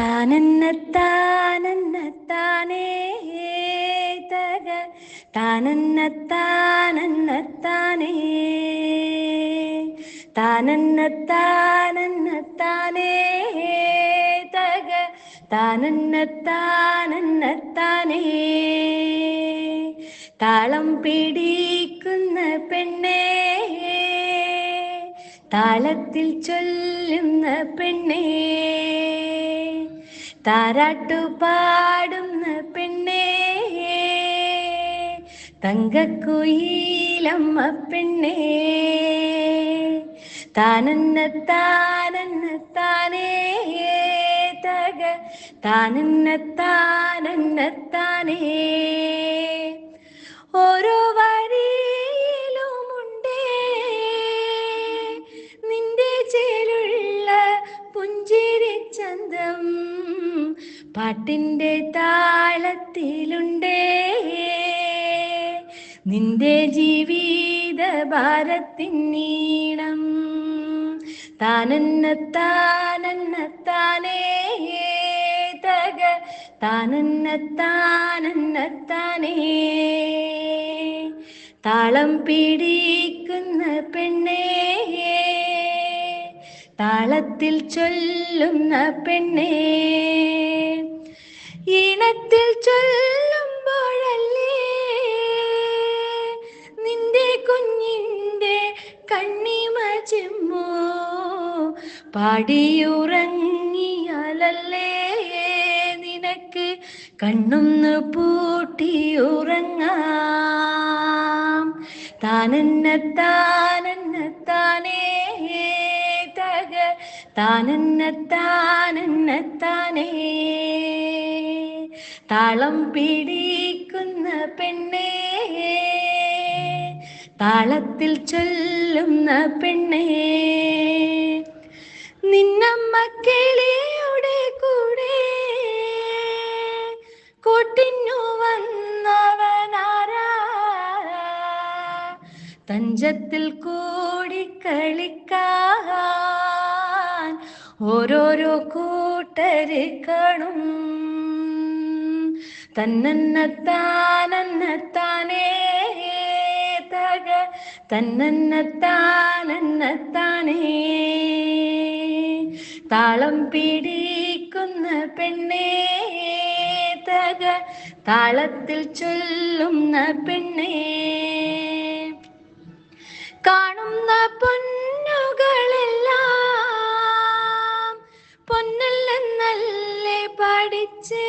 താനന്നത്താനന്നത്താനേ തക. താനന്നത്താനന്നത്താനേ താനന്നത്താനന്നത്താനേ തക. താളം പിടിക്കുന്ന പെണ്ണേ താളത്തിൽ ചൊല്ലുന്ന പെണ്ണേ താരാട്ടു പാടുന്ന പെണ്ണേ. തങ്കക്കുയിലമ്മ പെണ്ണേ. താനന്ന താനന്ന താനേ. തക താനന്ന താനന്ന താനേ. പാട്ടിന്റെ താളത്തിലുണ്ടേ. നിന്റെ ജീവിത ഭാരത്തിൻ നീളം താനന്ന താനന്ന താനേ തക താനന്ന താനന്ന താനേ. താളം പിടിക്കുന്ന പെണ്ണേ. താളത്തിൽ ചൊല്ലുന്ന പെണ്ണേ. ഈണത്തിൽ ചൊല്ലുമ്പോഴല്ലേ നിന്റെ കുഞ്ഞിന്റെ കണ്ണിമ ചെമ്മോ? പാടിയുറങ്ങിയാലല്ലേ നിനക്ക് കണ്ണൊന്ന് പൂട്ടിയുറങ്ങാം. താനന്ന താനന്ന താനേ തക താനന്ന താനന്ന താനേ താളം പിടിക്കുന്ന പെണ്ണേ. താളത്തിൽ ചൊല്ലുന്ന പെണ്ണേ. നിന്നമ്മ കിളിയുടെ കൂടെ കൊട്ടിന്നു വന്നവനാരാ? തഞ്ചത്തിൽ കൂടി കളിക്കാൻ ഓരോരോ കൂട്ടരെ കാണും. തന്നന്നത്താനന്നത്താനേ തക തന്നന്നത്താനന്നത്താനേ. താളം പിടിക്കുന്ന പെണ്ണേ തക താളത്തിൽ ചൊല്ലുന്ന പെണ്ണേ. കാണുന്ന പൊന്നുകളെല്ലാം പൊന്നല്ലെന്നല്ലേ പഠിച്ചേ?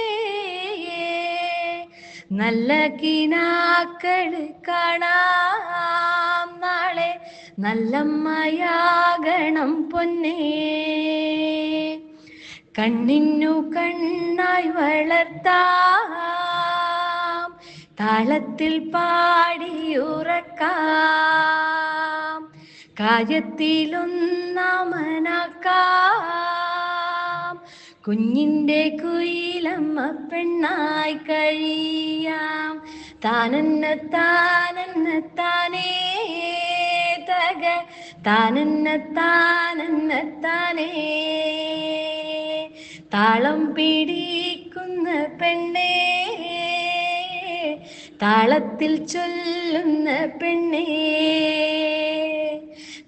നല്ല കിനാക്കൾ കാണാം നാളെ. നല്ലമ്മയാകണം പൊന്നേ. കണ്ണിന്നു കണ്ണായി വളർത്താം. താളത്തിൽ പാടിയുറക്കാം. കാര്യത്തിലൊന്നാമനാക്കാം. കുഞ്ഞിന്റെ കുയിലമ്മ പെണ്ണായി കഴിയാം. താനെന്ന താനെന്ന താനേ തക. താനെന്ന താനെന്ന താനേ. താളം പിടിക്കുന്ന പെണ്ണേ. താളത്തിൽ ചൊല്ലുന്ന പെണ്ണേ.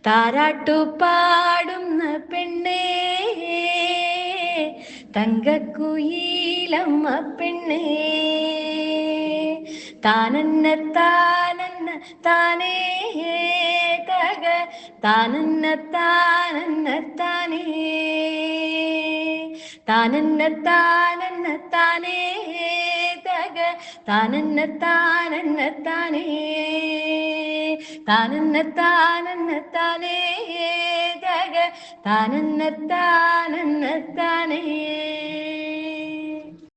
താരാട്ടു പാടുന്ന പെണ്ണേ. തങ്കക്കുയിലമ്മ പെണ്ണേ. താനന്ന താനന്ന താനേ തക താനന്ന താനന്ന താനേ. താനന്ന താനന്ന താനേ തക താനന്ന താനന്ന താനേ. താനന്ന താനന്ന താനേ തക താനന്ന താനന്ന താനേ